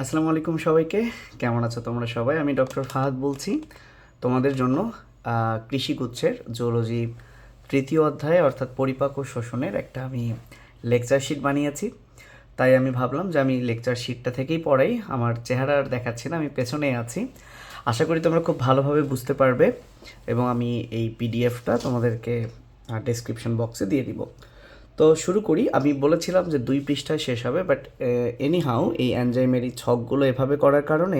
আসসালামু আলাইকুম সবাইকে। কেমন আছো তোমরা সবাই? আমি ডক্টর ফাহাদ বলছি। তোমাদের জন্য কৃষিগুচ্ছের জুওলজি তৃতীয় অধ্যায়ে অর্থাৎ পরিপাক ও শোষণের একটা আমি লেকচার শিট বানিয়েছি। তাই আমি ভাবলাম যে আমি লেকচার শিটটা থেকেই পড়াই। আমার চেহারা আর দেখাচ্ছি না, আমি পেছনে আছি। আশা করি তোমরা খুব ভালোভাবে বুঝতে পারবে এবং আমি এই পিডিএফটা তোমাদেরকে ডেসক্রিপশন বক্সে দিয়ে দিব। তো শুরু করি। আমি বলেছিলাম যে দুই পৃষ্ঠায় শেষ হবে বাট এনিহাউ এই অ্যানজাইমের এই ছকগুলো এভাবে করার কারণে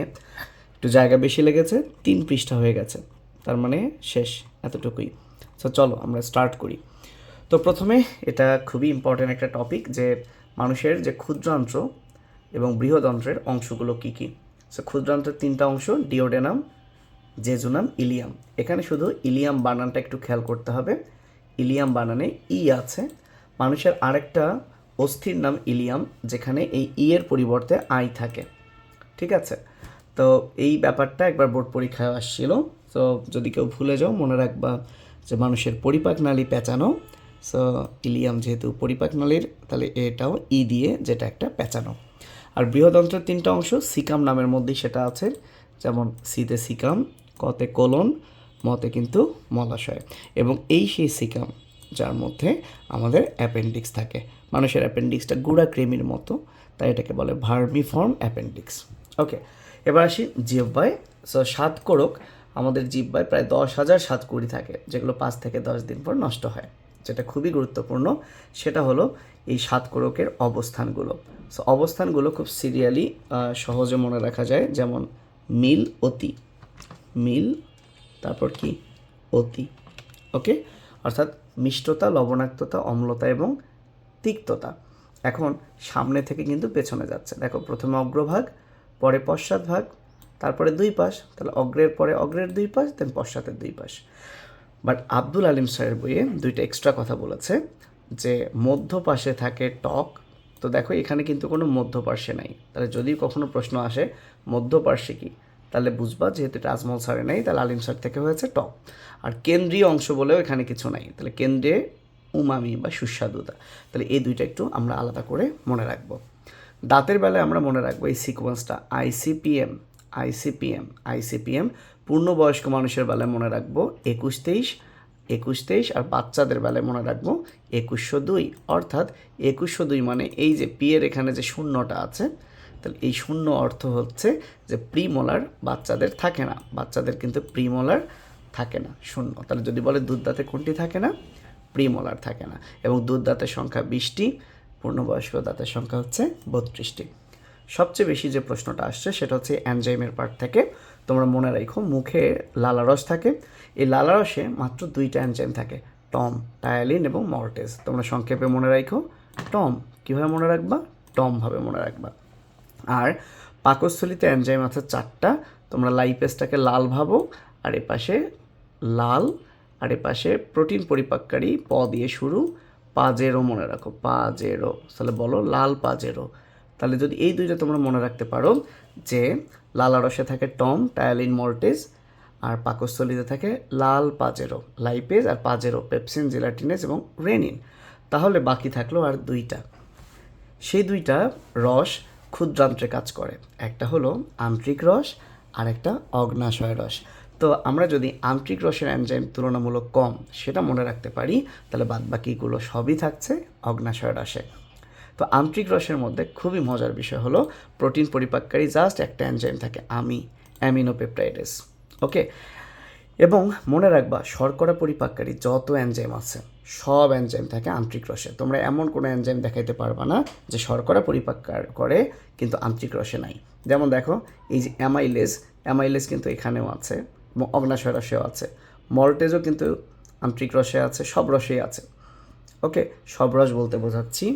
একটু জায়গা বেশি লেগেছে, তিন পৃষ্ঠা হয়ে গেছে। তার মানে শেষ এতটুকুই। তো চলো আমরা স্টার্ট করি। তো প্রথমে এটা খুবই ইম্পর্ট্যান্ট একটা টপিক যে মানুষের যে ক্ষুদ্রান্ত্র এবং বৃহদন্ত্রের অংশগুলো কী কী। সো ক্ষুদ্রান্ত্রের তিনটা অংশ, ডিওডেনাম, জেজুনাম, ইলিয়াম। এখানে শুধু ইলিয়াম বানানটা একটু খেয়াল করতে হবে। ইলিয়াম বানানে ই আছে মানুষের আরেকটা অস্থির নাম ইলিয়াম, যেখানে এই ই এর পরিবর্তে আই থাকে। ঠিক আছে? তো এই ব্যাপারটা একবার বোর্ড পরীক্ষায় আসছিল। তো যদি কেউ ভুলে যাও, মনে রাখবা যে মানুষের পরিপাক নালী পেঁচানো। সো ইলিয়াম যেহেতু পরিপাক নালীর, তাহলে এটাও ই দিয়ে যেটা একটা পেঁচানো। আর বৃহদন্ত্রের তিনটা অংশ সিকাম নামের মধ্যেই সেটা আছে। যেমন সিতে সিকাম, কতে কোলন, মতে কিন্তু মলাশয়। এবং এই সেই সিকাম যার মধ্যে আমাদের অ্যাপেন্ডিক্স থাকে। মানুষের অ্যাপেন্ডিক্সটা গুড়া ক্রেমির মতো, তাই এটাকে বলে ভার্মিফর্ম অ্যাপেন্ডিক্স ওকে এবার আসি জিহ্বায়। সো সাত কোরক, আমাদের জিহ্বায় প্রায় দশ হাজার সাতকুড়ি থাকে, যেগুলো পাঁচ থেকে দশ দিন পর নষ্ট হয়। যেটা খুবই গুরুত্বপূর্ণ, সেটা হলো এই সাত কোরকের অবস্থানগুলো। সো অবস্থানগুলো খুব সিরিয়ালি সহজে মনে রাখা যায়, যেমন মিল, অতি। মিল, তারপর কি? অতি। ওকে অর্থাৎ মিষ্টতা, লবণাক্ততা, অম্লতা এবং তিক্ততা এখন সামনে থেকে কিন্তু পেছনে যাচ্ছে। দেখো, প্রথমে অগ্রভাগ, পরে পশ্চাৎ ভাগ, তারপরে দুই পাশ, তাহলে অগ্রের পরে অগ্রের দুই পাশ দেন পশ্চাতের দুই পাশ। বাট আব্দুল আলিম স্যারের বইয়ে দুইটা এক্সট্রা কথা বলেছে যে মধ্য পাশে থাকে টক। তো দেখো, এখানে কিন্তু কোনো মধ্য পার্শ্বে নাই। তাহলে যদি কখনো প্রশ্ন আসে মধ্য পার্শ্বে কি? তাহলে বুঝবা যেহেতু এটা আজমল স্যারে নেই, তাহলে আলিম স্যার থেকে হয়েছে টপ। আর কেন্দ্রীয় অংশ বলেও এখানে কিছু নাই। তাহলে কেন্দ্রে উমামি বা সুস্বাদুতা। তাহলে এই দুইটা একটু আমরা আলাদা করে মনে রাখব। দাঁতের বেলায় আমরা মনে রাখব এই সিকোয়েন্সটা আইসিপিএম আইসিপিএম আইসিপিএম। পূর্ণবয়স্ক মানুষের বেলায় মনে রাখব একুশ তেইশ একুশ তেইশ। আর বাচ্চাদের বেলায় মনে রাখব একুশশো দুই। অর্থাৎ একুশশো দুই মানে এই যে পিয়ের এখানে যে শূন্যটা আছে তাহলে এই শূন্য অর্থ হচ্ছে যে প্রিমোলার বাচ্চাদের থাকে না, বাচ্চাদের কিন্তু প্রিমোলার থাকে না, শূন্য। তাহলে যদি বলে দুধ দাঁতে কোনটি থাকে না? প্রিমোলার থাকে না। এবং দুধ দাঁতের সংখ্যা বিশটি, পূর্ণবয়স্ক দাঁতের সংখ্যা হচ্ছে বত্রিশটি। সবচেয়ে বেশি যে প্রশ্নটা আসছে সেটা হচ্ছে অ্যানজাইমের পার্ট থেকে। তোমরা মনে রাখো, মুখে লালারস থাকে। এই লালারসে মাত্র দুইটা অ্যানজাইম থাকে, টম, টায়ালিন এবং মর্টেজ। তোমরা সংক্ষেপে মনে রাখো, টম কীভাবে মনে রাখবা? টমভাবে মনে রাখবা। আর পাকস্থলিতে অ্যানজাইম আছে চারটা, তোমরা লাইপেসটাকে লাল ভাবো, আর এপাশে লাল, আর এপাশে প্রোটিন পরিপাককারী প দিয়ে শুরু, পাজেরো মনে রাখো, পাজেরো, তাহলে বলো লাল পাজেরো। তাহলে যদি এই দুইটা তোমরা মনে রাখতে পারো যে লালারসে থাকে টম টায়ালিন মর্টেজ আর পাকস্থলিতে থাকে লাল পাজেরো লাইপেজ আর পাজেরো পেপসিন জেলাটিনেজ এবং রেনিন তাহলে বাকি থাকল আর দুইটা। সেই দুইটা রস ক্ষুদ্রান্ত্রে কাজ করে। একটা হলো আন্ত্রিক রস আর একটা অগ্নাশয় রস। তো আমরা যদি আন্ত্রিক রসের এনজাইম তুলনামূলক কম সেটা মনে রাখতে পারি, তাহলে বাদবাকিগুলো সবই থাকছে অগ্নাশয় রসে। তো আন্ত্রিক রসের মধ্যে খুবই মজার বিষয় হলো, প্রোটিন পরিপাককারী জাস্ট একটা এনজাইম থাকে আমি অ্যামিনোপেপটাইডেস ওকে এবং মনে রাখবা, শর্করা পরিপাককারী যত এনজাইম আছে, সব এনজাইম থাকে আন্ত্রিক রসে। তোমরা এমন কোনো এনজাইম দেখাইতে পারবা না যে শর্করা পরিপাকার করে কিন্তু আন্ত্রিক রসে নাই। যেমন দেখো, এই যে অ্যামাইলেজ অ্যামাইলেজ কিন্তু এখানেও আছে অগ্নাশয় রসেও আছে। মল্টেজও কিন্তু আন্ত্রিক রসে আছে, সব রসেই আছে। ওকে, সব রস বলতে বোঝাচ্ছি,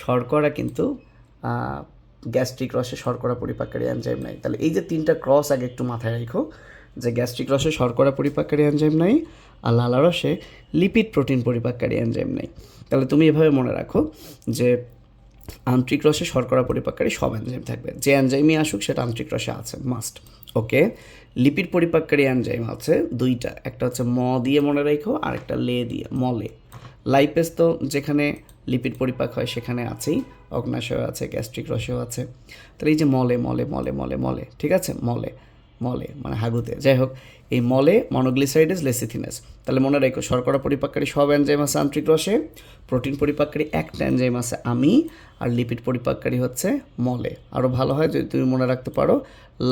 শর্করা কিন্তু গ্যাস্ট্রিক রসে শর্করা পরিপাককারী এনজাইম নাই। তাহলে এই যে তিনটা ক্রস আগে একটু মাথায় রাখো। যে গ্যাস্ট্রিক রসে শর্করা পরিপাককারী এনজাইম নাই আর লালা রসে লিপিড প্রোটিন পরিপাককারী এনজাইম নাই। তাহলে তুমি এভাবে মনে রাখো যে আন্ত্রিক রসে শর্করা পরিপাককারী সব এনজাইম থাকবে। যে এনজাইমই আসুক সেটা আন্ত্রিক রসে আছে মাস্ট ওকে লিপিড পরিপাককারী এনজাইম আছে দুইটা। একটা হচ্ছে ম দিয়ে মনে রাখো আর একটা লে দিয়ে মলে লাইপেস তো যেখানে লিপিড পরিপাক হয় সেখানে আছেই, অগ্নাশয় আছে গ্যাস্ট্রিক রসেও আছে। তাহলে এই যে মলে মলে মলে মলে মলে ঠিক আছে? মলে মলে মানে হাগুতে। যাই হোক এই মলে মনোগ্লিসাইডেস লেসিথিনাস। তাহলে মনে রাখো, শর্করা পরিপাককারী সব এনজাইম আছে আন্ত্রিক রসে, প্রোটিন পরিপাককারী একটা এনজাইম আছে আমি, আর লিপিড পরিপাককারী হচ্ছে মলে। আরও ভালো হয় যদি তুমি মনে রাখতে পারো,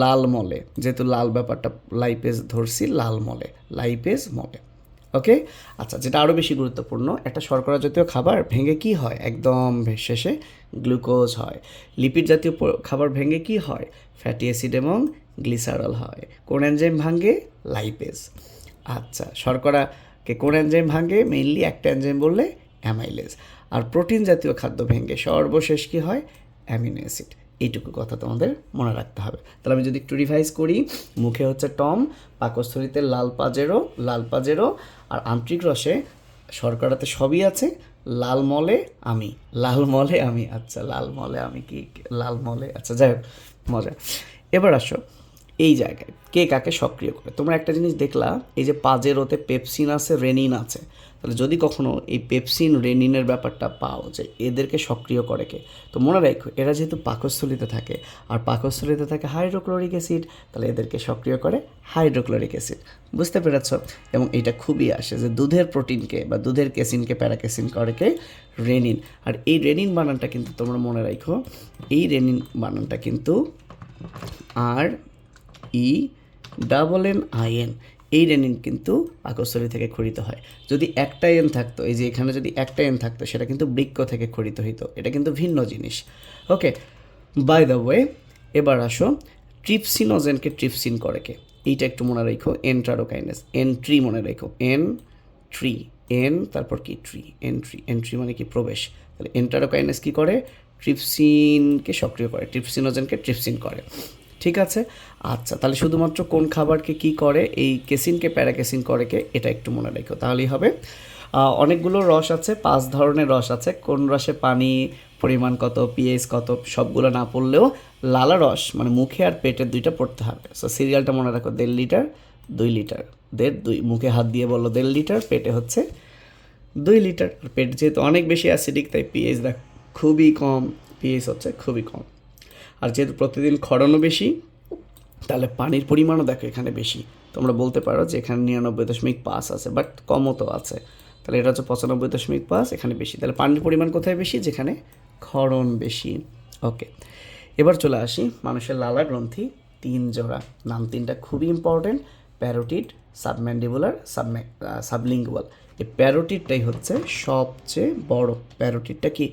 লাল মলে। যেহেতু লাল ব্যাপারটা লাইপেজ ধরছি, লাল মলে লাইপেজ মলে। ওকে আচ্ছা যেটা আরও বেশি গুরুত্বপূর্ণ, একটা শর্করা জাতীয় খাবার ভেঙে কি হয়? একদম শেষে গ্লুকোজ হয়। লিপিড জাতীয় খাবার ভেঙে কি হয়? ফ্যাটি অ্যাসিড এবং গ্লিসারল হয়। কোন এনজাইম ভাঙে? লাইপেজ। আচ্ছা শর্করাকে কোন এনজাইম ভাঙে? মেইনলি একটা এনজাইম বললে অ্যামাইলেজ। আর প্রোটিন জাতীয় খাদ্য ভেঙে সর্বশেষ কি হয়? Amino acid. এইটুকু কথা তোমাদের মনে রাখতে হবে। তাহলে আমি যদি একটু রিভাইজ করি, মুখে হচ্ছে টম, পাকস্থলিতে লাল পাজেরো লাল পাজেরো আর আন্তরিক রসে শর্করাতে সবই আছে, লাল মলে আমি। লাল মলে আমি আচ্ছা লাল মলে আমি কি, লাল মলে আচ্ছা যাই হোক, মজা। এবার আসো, এই জায়গায় কে কাকে সক্রিয় করে? তোমরা একটা জিনিস দেখলা, এই যে পাজেরোতে পেপসিন আছে, রেনিন আছে। তাহলে যদি কখনো এই পেপসিন রেনিনের ব্যাপারটা পাও যে এদেরকে সক্রিয় করে কে, তো মনে রাখো এরা যেহেতু পাকস্থলিতে থাকে, আর পাকস্থলিতে থাকে হাইড্রোক্লোরিক অ্যাসিড, তাহলে এদেরকে সক্রিয় করে হাইড্রোক্লোরিক অ্যাসিড। বুঝতে পেরেছ? এবং এটা খুবই আসে যে দুধের প্রোটিনকে বা দুধের ক্যাসিনকে, প্যারাক্যাসিন করে কে? রেনিন। আর এই রেনিন বানানটা কিন্তু তোমরা মনে রাখো, এই রেনিন বানানটা কিন্তু R E double N I N এই রেনিন কিন্তু পাকস্থলী থেকে খরিত হয়। যদি একটা এন থাকতো, এই যে এখানে যদি একটা এন থাকতো, সেটা কিন্তু বৃক্ক থেকে খরিত হইতো। এটা কিন্তু ভিন্ন জিনিস। ওকে, বাই দ্য ওয়ে, এবার আসো। ট্রিপসিনোজেনকে ট্রিপসিন করে কে? এইটা একটু মনে রেখো এন্ট্রাডোকাইনেস এন ট্রি মনে রেখো। এন ট্রি, এন, তারপর কি ট্রি? এন্ট্রি এন্ট্রি মানে কি প্রবেশ? তাহলে এন্টারোকাইনেস কী করে? ট্রিপসিনকে সক্রিয় করে, ট্রিপসিনোজেনকে ট্রিপসিন করে। ঠিক আছে? আচ্ছা তাহলে শুধুমাত্র কোন খাবারকে কি করে, এই কেসিনকে, প্যারাকেসিন করে কে, এটা একটু মনে রেখো, তাহলেই হবে। অনেকগুলো রস আছে, পাঁচ ধরনের রস আছে, কোন রসে পানি, পরিমাণ কত পিএইচ কত, সবগুলো না পড়লেও লালা রস মানে মুখে আর পেটের দুইটা পড়তে হবে। সো সিরিয়ালটা মনে রাখো, দেড় লিটার, দুই লিটার, দেড়, দুই, মুখে হাত দিয়ে বলল দেড় লিটার, পেটে হচ্ছে দুই লিটার। পেট যেহেতু অনেক বেশি অ্যাসিডিক তাই পিএইচ দেখ খুবই কম পিএইচ হচ্ছে খুবই কম। আর যেহেতু প্রতিদিন খরণও বেশি, তাহলে পানির পরিমাণও দেখো এখানে বেশি। তোমরা বলতে পারো যে এখানে নিরানব্বই দশমিক পাঁচ আছে বাট কমও তো আছে। তাহলে এটা হচ্ছে পঁচানব্বই দশমিক পাঁচ, এখানে বেশি। তাহলে পানির পরিমাণ কোথায় বেশি? যেখানে ক্ষরণ বেশি। ওকে এবার চলে আসি মানুষের লালা গ্রন্থি তিন জোড়া। নাম তিনটা খুবই ইম্পর্টেন্ট প্যারোটিড সাবম্যান্ডিবুলার সাবমে সাবলিঙ্গুয়াল এই প্যারোটিডটাই হচ্ছে সবচেয়ে বড়। প্যারোটিডটা কি?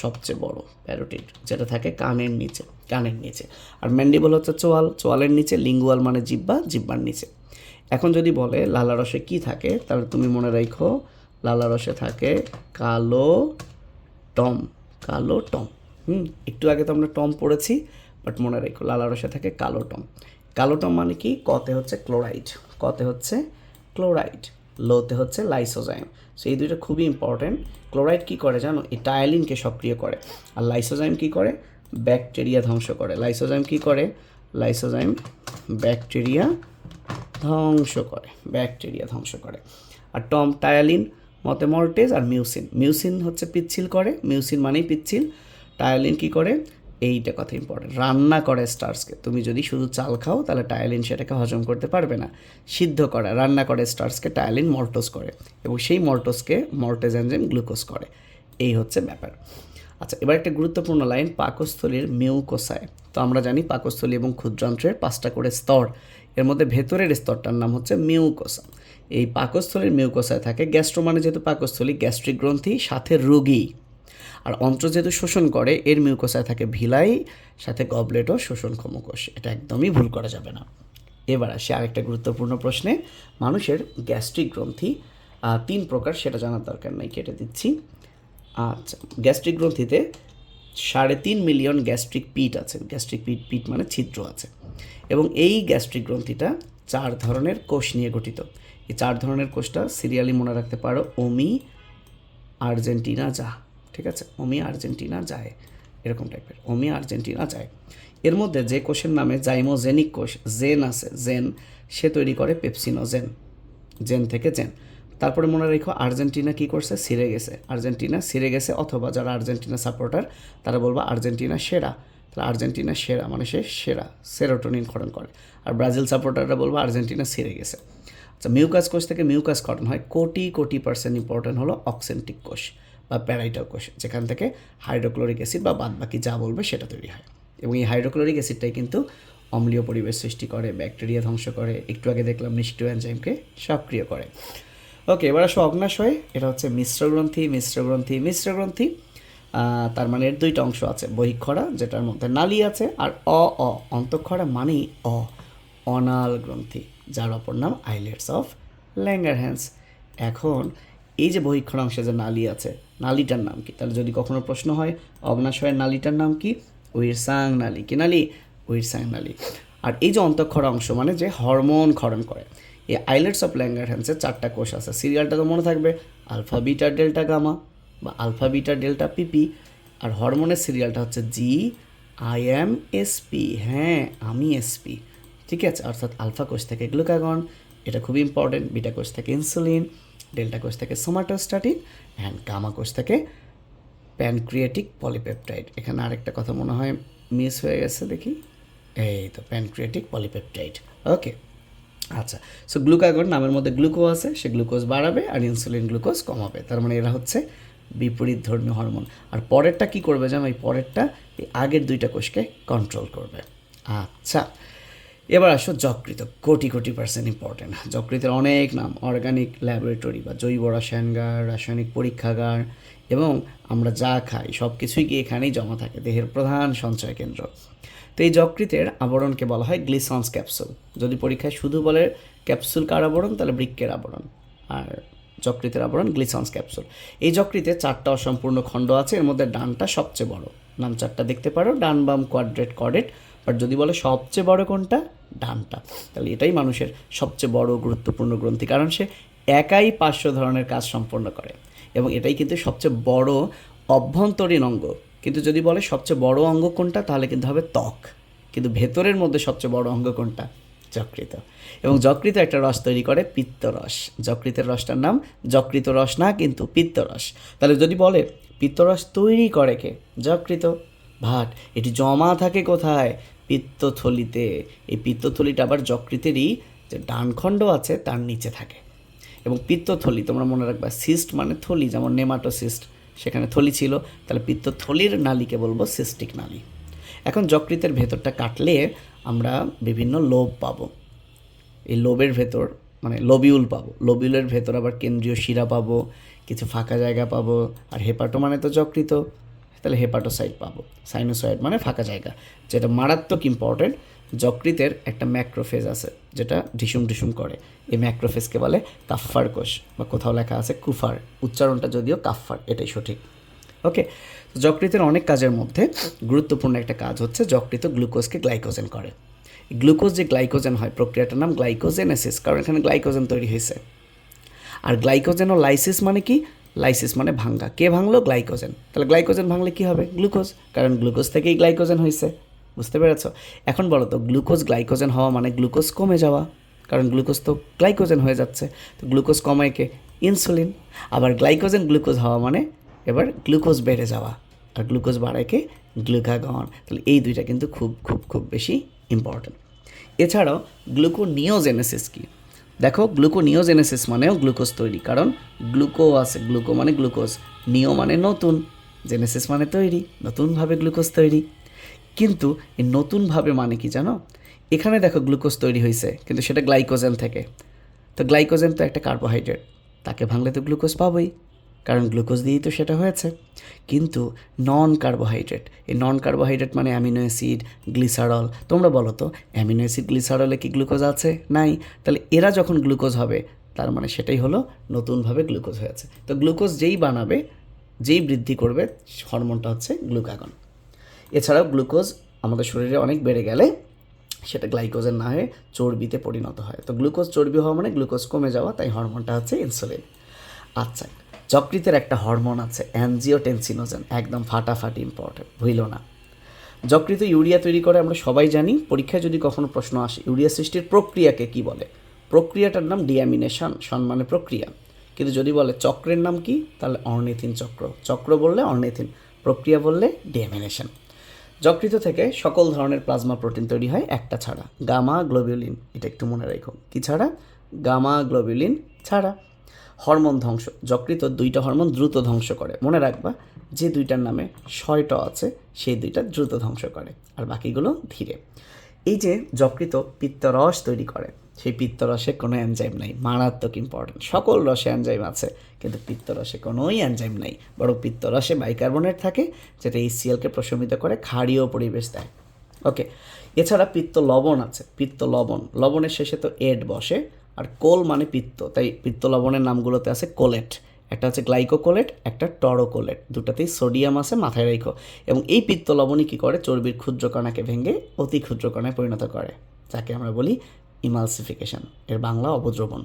সবচেয়ে বড় প্যারোটিড যেটা থাকে কানের নিচে কানের নিচে। আর ম্যান্ডিবল হচ্ছে চোয়াল, চোয়ালের নিচে, লিঙ্গুয়াল মানে জিব্বা, জিব্বার নিচে। এখন যদি বলে লালা রসে কি থাকে, তাহলে তুমি মনে রাখো লালা রসে থাকে কালো টম কালো টম। হুম, একটু আগে তো আমরা টম পড়েছি, বাট মনে রেখো লালা রসে থাকে কালো টম। কালো টম মানে কি? কতে হচ্ছে ক্লোরাইড, কতে হচ্ছে ক্লোরাইড। লোতে হচ্ছে লাইসোজাইম। সো এই দুইটা খুবই ইম্পর্ট্যান্ট ক্লোরাইড কি করে জানো? এই টায়ালিনকে সক্রিয় করে। আর লাইসোজাইম কি করে? ব্যাকটেরিয়া ধ্বংস করে। লাইসোজাইম কি করে? লাইসোজাইম ব্যাকটেরিয়া ধ্বংস করে। ব্যাকটেরিয়া ধ্বংস করে। আর টম টায়ালিন মতেমর্টেজ আর মিউসিন। মিউসিন হচ্ছে পিচ্ছিল করে। মিউসিন মানেই পিচ্ছিল। টায়ালিন কি করে? এইটা কথা ইম্পর্টেন্ট রান্না করে স্টার্সকে। তুমি যদি শুধু চাল খাও, তাহলে টায়ালিন সেটাকে হজম করতে পারবে না। সিদ্ধ করে, রান্না করে স্টার্সকে টায়ালিন মল্টোজ করে এবং সেই মল্টোজকে মল্টেজ গ্লুকোজ করে। এই হচ্ছে ব্যাপার। আচ্ছা এবার একটা গুরুত্বপূর্ণ লাইন, পাকস্থলীর মিউকোসায়। তো আমরা জানি পাকস্থলী এবং ক্ষুদ্রান্ত্রের পাঁচটা করে স্তর। এর মধ্যে ভেতরের স্তরটার নাম হচ্ছে মিউকোসা। এই পাকস্থলীর মিউকোসায় থাকে গ্যাস্ট্রো মানে যেহেতু পাকস্থলী, গ্যাস্ট্রিক গ্রন্থি, সাথে রোগী। আর অন্ত্র যেহেতু শোষণ করে, এর মিউকোসায় থাকে ভিলাই, সাথে গবলেটও শোষণ ক্ষমকোষ। এটা একদমই ভুল করা যাবে না। এবার আসি আরেকটা গুরুত্বপূর্ণ প্রশ্নে। মানুষের গ্যাস্ট্রিক গ্রন্থি তিন প্রকার, সেটা জানার দরকার নাই, কেটে দিচ্ছি। আচ্ছা গ্যাস্ট্রিক গ্রন্থিতে সাড়ে তিন মিলিয়ন গ্যাস্ট্রিক পিট আছে। গ্যাস্ট্রিক পিট পিট মানে ছিদ্র আছে। এবং এই গ্যাস্ট্রিক গ্রন্থিটা চার ধরনের কোষ নিয়ে গঠিত। এই চার ধরনের কোষটা সিরিয়ালি মনে রাখতে পারো, ওমি, আর্জেন্টিনা যা ঠিক আছে? ওমি আর্জেন্টিনা যায়। এরকম টাইপের। ওমি আর্জেন্টিনা যায়। এর মধ্যে যে কোষের নামে জাইমোজেনিক কোষ, জেন আছে। জেন, সে তৈরি করে পেপসিনোজেন। জেন থেকে জেন। তারপরে মনে রেখো, আর্জেন্টিনা কি করছে? সিরে গেছে। আর্জেন্টিনা সিরে গেছে অথবা যারা আর্জেন্টিনা সাপোর্টার, তারা বলব আর্জেন্টিনা সেরা। তাহলে আর্জেন্টিনা সেরা মানে সে সেরা। সেরোটোনিন ক্ষরণ করে। আর ব্রাজিল সাপোর্টাররা বলব আর্জেন্টিনা সিরে গেছে। আচ্ছা মিউকাস কোষ থেকে মিউকাস কটন হয়। কোটি কোটি পার্সেন্ট ইম্পর্টেন্ট হলো অক্সেন্টিক কোষ। বা প্যারাইটাল কোষ যেখান থেকে হাইড্রোক্লোরিক অ্যাসিড বা বাদ বাকি যা বলবে সেটা তৈরি হয়। এবং এই হাইড্রোক্লোরিক অ্যাসিডটাই কিন্তু অম্লীয় পরিবেশ সৃষ্টি করে, ব্যাকটেরিয়া ধ্বংস করে, একটু আগে দেখলাম নিষ্ক্রিয় এনজাইমকে সক্রিয় করে। ওকে এবার আসো অগ্নাশয়, এটা হচ্ছে মিশ্র গ্রন্থি মিশ্র গ্রন্থি মিশ্র গ্রন্থি। তার মানে এর দুইটা অংশ আছে বহিক্ষরা যেটার মধ্যে নালি আছে, আর অ অ অন্তঃক্ষরা মানেই অ, অনাল গ্রন্থি, যার অপর নাম আইলেটস অফ ল্যাঙ্গার হ্যান্স এখন এই যে বহিক্ষর অংশে যে নালি আছে নালীটার নাম কি? তাহলে যদি কখনো প্রশ্ন হয় অগ্নাশয়ের নালিটার নাম কি? উইরসাং নালী। কি নালী? উইরসাং নালী। আর এই যে অন্তঃক্ষর অংশ মানে যে হরমোন ক্ষরণ করে, এই আইলেটস অফ ল্যাঙ্গার হ্যান্সের চারটা কোষ আছে। সিরিয়ালটা তো মনে থাকবে, আলফা, বিটা, ডেল্টা, গামা বা আলফা, বিটা, ডেল্টা, পিপি। আর হরমোনের সিরিয়ালটা হচ্ছে জি আই এম এসপি হ্যাঁ আমি এসপি ঠিক আছে? অর্থাৎ আলফা কোষ থেকে গ্লুকাগন, এটা খুব ইম্পর্টেন্ট বিটা কোষ থেকে ইনসুলিন ডেল্টা কোষ থেকে সোমাটোস্টাটিন অ্যান্ড গামা কোষ থেকে প্যানক্রিয়েটিক পলিপেপটাইড এখানে আরেকটা কথা মনে হয় মিস হয়ে গেছে দেখি। এই তো প্যানক্রিয়েটিক পলিপেপটাইড ওকে আচ্ছা সো গ্লুকাগন নামের মধ্যে গ্লুকো আছে, সে গ্লুকোজ বাড়াবে আর ইনসুলিন গ্লুকোজ কমাবে। তার মানে এরা হচ্ছে বিপরীত ধর্মীয় হরমোন আর পরেরটা কি করবে জানো? এই পরেরটা এই আগের দুইটা কোষকে কন্ট্রোল করবে। আচ্ছা এবার আসো যকৃত, কোটি কোটি পার্সেন্ট ইম্পর্টেন্ট যকৃতের অনেক নাম অর্গানিক ল্যাবরেটরি বা জৈব রসায়নগার, রাসায়নিক পরীক্ষাগার এবং আমরা যা খাই সব কিছুই কি এখানেই জমা থাকে, দেহের প্রধান সঞ্চয় কেন্দ্র। তো এই যকৃতের আবরণকে বলা হয় গ্লিসন্স ক্যাপসুল যদি পরীক্ষায় শুধু বলে ক্যাপসুল কার আবরণ, তাহলে বৃক্ষের আবরণ। আর যকৃতের আবরণ গ্লিসন্স ক্যাপসুল এই যকৃতে চারটা অসম্পূর্ণ খণ্ড আছে, এর মধ্যে ডানটা সবচেয়ে বড়। নাম চারটা দেখতে পারো, ডান বাম কোয়াড্রেট কর্ডেট বাট যদি বলে সবচেয়ে বড় কোনটা? ডানটা। তাহলে এটাই মানুষের সবচেয়ে বড় গুরুত্বপূর্ণ গ্রন্থি, কারণ সে একাই পাঁচশো ধরনের কাজ সম্পন্ন করে এবং এটাই কিন্তু সবচেয়ে বড় অভ্যন্তরীণ অঙ্গ। কিন্তু যদি বলে সবচেয়ে বড় অঙ্গ কোনটা, তাহলে কিন্তু হবে ত্বক। কিন্তু ভেতরের মধ্যে সবচেয়ে বড় অঙ্গ কোনটা? যকৃত এবং যকৃত একটা রস তৈরি করে পিত্তরস। যকৃতের রসটার নাম যকৃত রস না, কিন্তু পিত্তরস। তাহলে যদি বলে পিত্তরস তৈরি করে কে? যকৃত ভাট, এটি জমা থাকে কোথায়? পিত্তথলিতে। এই পিত্তথলিটা আবার যকৃতেরই যে ডানখণ্ড আছে তার নিচে থাকে। এবং পিত্তথলি, তোমরা মনে রাখবা, সিস্ট মানে থলি, যেমন নেমাটোসিস্ট, সেখানে থলি ছিল। তাহলে পিত্তথলির নালীকে বলব সিস্টিক নালী। এখন যকৃতের ভেতরটা কাটলে আমরা বিভিন্ন লোভ পাবো। এই লোবের ভেতর মানে লবিউল পাবো। লবিউলের ভেতর আবার কেন্দ্রীয় শিরা পাবো, কিছু ফাঁকা জায়গা পাবো। আর হেপাটো মানে তো যকৃত। তাহলে হেপাটোসাইড পাবো। সাইনোসয়েড মানে ফাঁকা জায়গা। যেটা মারাত্মক ইম্পর্টেন্ট যকৃতের একটা ম্যাক্রোফেজ আছে, যেটা ঢিসুম ঢিসুম করে। এই ম্যাক্রোফেজকে বলে কাফফার কোষ, বা কোথাও লেখা আছে কুফার। উচ্চারণটা যদিও কাফফার, এটাই সঠিক। ওকে? যকৃতের অনেক কাজের মধ্যে গুরুত্বপূর্ণ একটা কাজ হচ্ছে যকৃত গ্লুকোজকে গ্লাইকোজেন করে। গ্লুকোজ যে গ্লাইকোজেন হয়, প্রক্রিয়াটার নাম গ্লাইকোজেনেসিস, কারণ এখানে গ্লাইকোজেন তৈরি হয়েছে। আর গ্লাইকোজেন ও লাইসিস মানে কি? লাইসিস মানে ভাঙ্গা। কে ভাঙলো? গ্লাইকোজেন। তাহলে গ্লাইকোজেন ভাঙলে কি হবে? গ্লুকোজ। কারণ গ্লুকোজ থেকেই গ্লাইকোজেন হয়েছে বুঝতে পেরেছ? এখন বলো তো, গ্লুকোজ, গ্লাইকোজেন হওয়া মানে গ্লুকোজ কমে যাওয়া। কারণ গ্লুকোজ তো গ্লাইকোজেন হয়ে যাচ্ছে। তো গ্লুকোজ কমায় কে? ইনসুলিন। আবার গ্লাইকোজেন গ্লুকোজ হওয়া মানে এবার গ্লুকোজ বেড়ে যাওয়া। আর গ্লুকোজ বাড়ায় কে? গ্লুকাগন। তাহলে এই দুইটা কিন্তু খুব খুব খুব বেশি ইম্পর্ট্যান্ট এছাড়াও গ্লুকোনিওজেনেসিস কি? দেখো, গ্লুকোনিওজেনেসিস মানেও গ্লুকোজ তৈরি, কারণ গ্লুকো আছে, গ্লুকো মানে গ্লুকোজ, নিও মানে নতুন, জেনেসিস মানে তৈরি, নতুনভাবে গ্লুকোজ তৈরি। কিন্তু এই নতুনভাবে মানে কি জানো? এখানে দেখো গ্লুকোজ তৈরি হয়েছে কিন্তু সেটা গ্লাইকোজেন থেকে। তো গ্লাইকোজেন তো একটা কার্বোহাইড্রেট, তাকে ভাঙলে তো গ্লুকোজ পাবোই। কারণ গ্লুকোজ দিয়েই তো সেটা হয়েছে। কিন্তু নন কার্বোহাইড্রেট এই নন কার্বোহাইড্রেট মানে অ্যামিনো অ্যাসিড গ্লিসারল তোমরা বলো তো অ্যামিনো অ্যাসিড গ্লিসারলে কি গ্লুকোজ আছে? নাই। তাহলে এরা যখন গ্লুকোজ হবে, তার মানে সেটাই হলো নতুনভাবে গ্লুকোজ হয়েছে। তো গ্লুকোজ যেই বানাবে, যেই বৃদ্ধি করবে, হরমোনটা হচ্ছে গ্লুকাগন। এছাড়াও গ্লুকোজ আমাদের শরীরে অনেক বেড়ে গেলে সেটা গ্লাইকোজেন না হয়ে চর্বিতে পরিণত হয়। তো গ্লুকোজ চর্বি হওয়া মানে গ্লুকোজ কমে যাওয়া, তাই হরমোনটা হচ্ছে ইনসুলিন আচ্ছা যকৃতের একটা হরমোন আছে অ্যানজিওটেনসিনোজেন একদম ফাটাফাটি ইম্পর্টেন্ট ভুইল না। যকৃত ইউরিয়া তৈরি করে আমরা সবাই জানি, পরীক্ষায় যদি কখনো প্রশ্ন আসে, ইউরিয়া সৃষ্টির প্রক্রিয়াকে কি বলে? প্রক্রিয়াটার নাম ডিয়ামিনেশন সম্মানে প্রক্রিয়া। কিন্তু যদি বলে চক্রের নাম কি, তাহলে অর্নিথিন চক্র। চক্র বললে অর্নিথিন, প্রক্রিয়া বললে ডিএমিনেশন যকৃত থেকে সকল ধরনের প্লাজমা প্রোটিন তৈরি হয় একটা ছাড়া। গামা গ্লোবিউলিন, এটা একটু মনে রেখো। কি ছাড়া? গামা গ্লোবিউলিন ছাড়া। হরমোন ধ্বংস যকৃত দুইটা হরমোন দ্রুত ধ্বংস করে। মনে রাখবা, যে দুইটার নামে ছয়টা আছে, সেই দুইটা দ্রুত ধ্বংস করে, আর বাকিগুলো ধীরে। এই যে যকৃত পিত্তরস তৈরি করে, সেই পিত্তরসে কোনো এনজাইম নাই, মারাত্মক ইম্পর্টেন্ট সকল রসে এনজাইম আছে, কিন্তু পিত্তরসে কোনোই এনজাইম নাই। বরং পিত্তরসে বাইকার্বনেট থাকে, যেটা এইচসিএলকে প্রশমিত করে ক্ষারীয় পরিবেশ দেয়। ওকে এছাড়া পিত্ত লবণ আছে পিত্ত লবণ লবণের শেষে তো এড বসে আর কোল মানে পিত্ত। তাই পিত্ত লবণের নামগুলোতে আছে কোলেট। একটা হচ্ছে গ্লাইকোকোলেট, একটা টরোকোলেট। দুটাতেই সোডিয়াম আছে, মাথায় রেখো। এবং এই পিত্ত লবণই কী করে? চর্বির ক্ষুদ্র কণাকে ভেঙে অতি ক্ষুদ্র কণায় পরিণত করে। যাকে আমরা বলি ইমালসিফিকেশন, এর বাংলা অবদ্রবণ।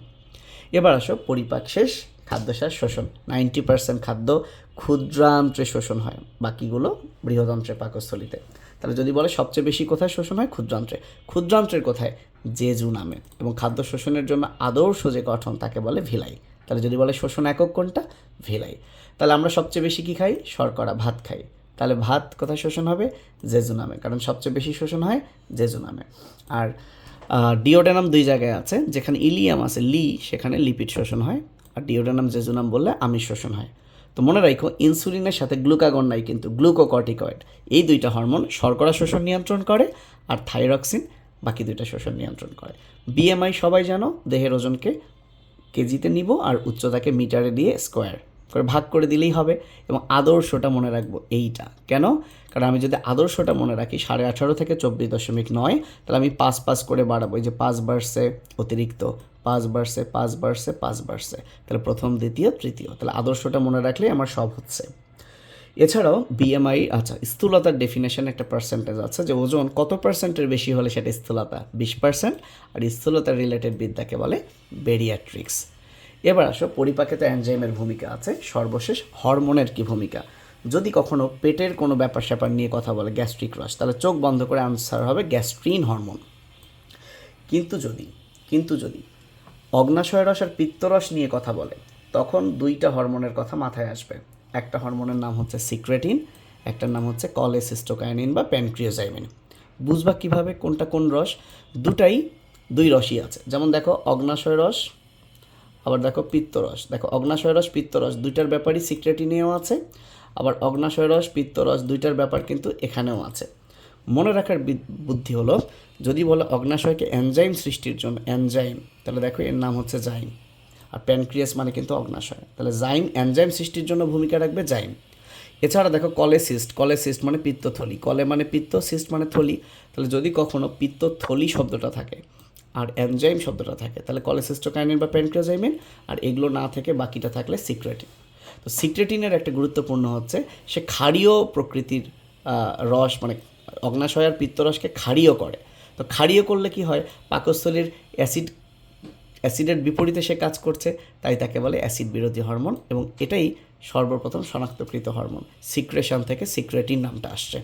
এবার আসো পরিপাক শেষ, খাদ্যসার শোষণ। নাইনটি পার্সেন্ট খাদ্য ক্ষুদ্রান্ত্রে শোষণ হয়, বাকিগুলো বৃহদন্ত্রে পাকস্থলিতে। তাহলে যদি বলে সবচেয়ে বেশি কোথায় শোষণ হয়? ক্ষুদ্রান্ত্রে। ক্ষুদ্রান্ত্রের কোথায়? জেজু নামে। এবং খাদ্য শোষণের জন্য আদর্শ যে গঠন তাকে বলে ভিলাই। তাহলে যদি বলে শোষণ একক কোনটা? ভিলাই। তাহলে আমরা সবচেয়ে বেশি কী খাই? শর্করা, ভাত খাই। তাহলে ভাত কোথায় শোষণ হবে? জেজু নামে। কারণ সবচেয়ে বেশি শোষণ হয় জেজু নামে। আর ডিওডেনাম দুই জায়গায় আছে। যেখানে ইলিয়াম আছে, লি, সেখানে লিপিড শোষণ হয়। আর ডিওডেনাম জেজুনাম বললে আমিষ শোষণ হয়। তো মনে রাখো ইনসুলিনের সাথে গ্লুকাগন নাই কিন্তু গ্লুকোকর্টিকয়েড এই দুইটা হরমোন শর্করা শোষণ নিয়ন্ত্রণ করে আর থাইরক্সিন বাকি দুইটা শোষণ নিয়ন্ত্রণ করে। বিএমআই সবাই জানো, দেহের ওজনকে কেজিতে নিব আর উচ্চতাকে মিটারে দিয়ে স্কোয়ার করে ভাগ করে দিলেই হবে এবং আদর্শটা মনে রাখব এইটা। কেন? কারণ আমি যদি আদর্শটা মনে রাখি, সাড়ে আঠারো থেকে চব্বিশ দশমিক নয়, তাহলে আমি পাঁচ পাঁচ করে বাড়াবো। এই যে পাঁচ বার্সে অতিরিক্ত পাঁচ বার্সে পাঁচ বার্সে পাঁচ বার্সে তাহলে প্রথম, দ্বিতীয়, তৃতীয়। তাহলে আদর্শটা মনে রাখলেই আমার সব হচ্ছে। এছাড়াও বিএমআই আচ্ছা স্থূলতার ডেফিনেশন একটা পার্সেন্টেজ আছে যে ওজন কত পার্সেন্টের বেশি হলে সেটা স্থূলতা? বিশ পার্সেন্ট আর স্থূলতার রিলেটেড বিদ্যাকে বলে বেরিয়াট্রিক্স এবার আসো, পরিপাকেতে অ্যানজাইমের ভূমিকা আছে, সর্বশেষ হরমোনের কি ভূমিকা? যদি কখনো পেটের কোনো ব্যাপার স্যাপার নিয়ে কথা বলে গ্যাস্ট্রিক রস তাহলে চোখ বন্ধ করে আনসার হবে গ্যাস্ট্রিন হরমোন কিন্তু যদি কিন্তু যদি অগ্নাশয় রস আর পিত্তরস নিয়ে কথা বলে। তখন দুইটা হরমোনের কথা মাথায় আসবে। একটা হরমোনের নাম হচ্ছে সিক্রেটিন, একটার নাম হচ্ছে কলেসিস্টোকাইনিন বা প্যানক্রিওজাইমিন। বুঝবা কীভাবে কোনটা কোন রস? দুটাই দুই রসই আছে। যেমন দেখো অগ্নাশয় রস আবার দেখো পিত্তরস। দেখো অগ্নাশয় রস পিত্তরস দুইটার ব্যাপারই সিক্রেটিনেও আছে। আবার অগ্নাশয় রস পিত্তরস দুইটার ব্যাপার কিন্তু এখানেও আছে। মনে রাখার বুদ্ধি হলো, যদি বলো অগ্নাশয়কে এনজাইম সৃষ্টির জন্য, এনজাইম, তাহলে দেখো এর নাম হচ্ছে জাইম। আর প্যানক্রিয়াস মানে কিন্তু অগ্নাশয়। তাহলে জাইম এনজাইম সৃষ্টির জন্য ভূমিকা রাখবে জাইম। এছাড়া দেখো কলেসিস্ট কলেসিস্ট মানে পিত্তথলি। কলে মানে পিত্ত সিস্ট মানে থলি। তাহলে যদি কখনো পিত্তথলি শব্দটা থাকে, আর এনজাইম শব্দটা থাকে, তাহলে কলেসিস্টোকাইনিন বা প্যানক্রিয়াজাইমিন আর এগুলো না থেকে বাকিটা থাকলে সিক্রেটিন। তো সিক্রেটিনের একটা গুরুত্বপূর্ণ হচ্ছে, সে ক্ষারীয় প্রকৃতির রস মানে অগ্নাশয় আর পিত্তরসকে ক্ষারীয় করে। তো ক্ষারীয় করলে কি হয়? পাকস্থলীর অ্যাসিড, অ্যাসিডের বিপরীতে সে কাজ করছে, তাই তাকে বলে অ্যাসিড বিরোধী হরমোন এবং এটাই সর্বপ্রথম শনাক্তকৃত হরমোন। সিক্রেশন থেকে সিক্রেটিন নামটা আসছে।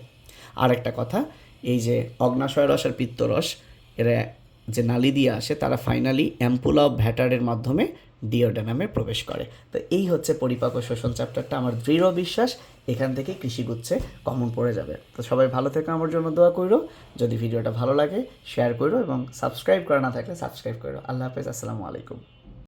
আর একটা কথা, এই যে অগ্নাশয় রস আর পিত্তরস, এরা যে নালি দিয়ে আসে, তারা ফাইনালি অ্যাম্পুলা ভ্যাটারের মাধ্যমে ডিওডানামে প্রবেশ করে। তো এই হচ্ছে পরিপাক ও শোষণ চ্যাপ্টারটা। আমার দৃঢ় বিশ্বাস, এখান থেকে কৃষিগুচ্ছে কমন পড়ে যাবে। তো সবাই ভালো থেকে, আমার জন্য দোয়া করো যদি ভিডিওটা ভালো লাগে শেয়ার করো এবং সাবস্ক্রাইব করা না থাকলে সাবস্ক্রাইব করো আল্লাহ হাফেজ, আসসালামু আলাইকুম।